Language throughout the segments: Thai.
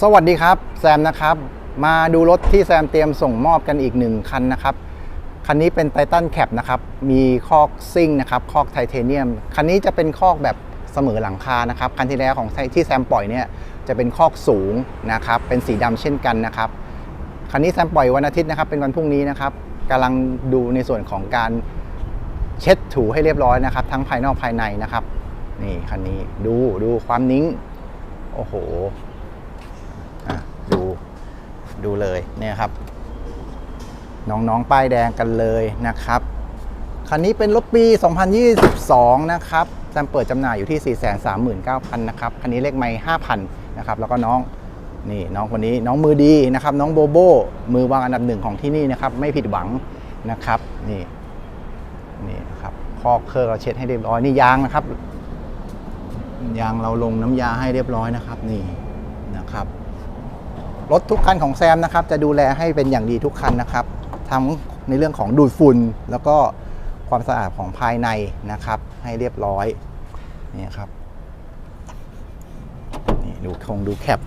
สวัสดีครับแซมนะครับ มาดูรถที่แซมเตรียมส่งมอบกันอีกหนึ่งคันนะครับ คันนี้เป็นไททันแคปนะครับ มีคอกซิ่งนะครับ คอกไทเทเนียม คันนี้จะเป็นคอกแบบเสมอหลังคานะครับ คันที่แล้วของที่แซมปล่อยเนี่ยจะเป็นคอกสูงนะครับ เป็นสีดำเช่นกันนะครับ คันนี้แซมปล่อยวันอาทิตย์นะครับ เป็นวันพรุ่งนี้นะครับกำลังดูในส่วนของการเช็ดถูให้เรียบร้อยนะครับ ทั้งภายนอกภายในนะครับ นี่คันนี้ดูดูความนิ้ง โอ้โห ดูเลยเนี่ยครับ น้องๆ ป้ายแดงกันเลยนะครับ คันนี้เป็นรถปี 2022 นะครับแซมเปิดจำหน่ายอยู่ที่ 439,000 นะครับ คันนี้เลขไม่5,000 นะครับ แล้วก็น้องนี่น้องคนนี้น้องมือดีนะครับ น้องโบโบมือวางอันดับหนึ่งของที่นี่นะครับ ไม่ผิดหวังนะครับ นี่นี่นะครับคอกเครื่องเราเช็ดให้เรียบร้อยนี่ยางนะครับยางเราลงน้ำยาให้เรียบร้อยนะครับ นี่นะครับ รถทุกคันของแซมนะครับ จะดูแลให้เป็นอย่างดีทุกคันนะครับ ทั้งในเรื่องของดูดฝุ่นแล้วก็ความสะอาดของภายในนะครับ ให้เรียบร้อยนี่ครับนี่ดูคงดูแคป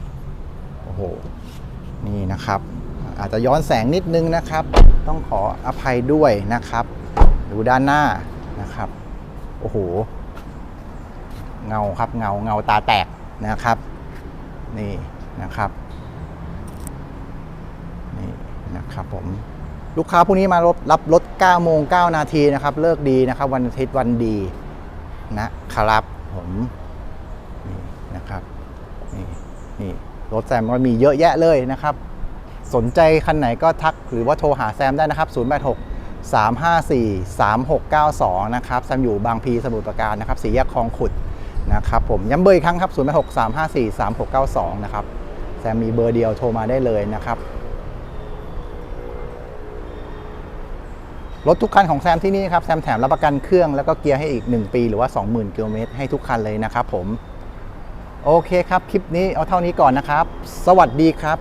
โอ้โหนี่นะครับ อาจจะย้อนแสงนิดนึงนะครับ ต้องขออภัยด้วยนะครับ ดูด้านหน้านะครับ โอ้โห เงาครับเงาเงาตาแตกนะครับ นี่นะครับ นะครับผมลูกค้าพวกนี้มารับรับรถ9โมง9นาทีนะครับ เลิกดีนะครับ วันอาทิตย์วันดีนะครับผมนี่นะครับนี่นี่รถแซมก็มีเยอะแยะเลยนะครับ สนใจคันไหนก็ทักหรือว่าโทรหาแซมได้นะครับ 086 354 3692 นะครับแซมอยู่บางพีสมุทรปราการนะครับสีแยกคลองขุดนะครับผมย้ำเบอร์อีกครั้งครับ 086 354 3692 นะครับแซมมีเบอร์เดียวโทรมาได้เลยนะครับ รถทุกคันของแซมที่นี่ครับแซมแถมรับประกันเครื่องแล้วก็เกียร์ให้อีก 1 ปีหรือว่า 20,000กิโลเมตรให้ทุกคันเลยนะครับผม โอเคครับ คลิปนี้เอาเท่านี้ก่อนนะครับ สวัสดีครับ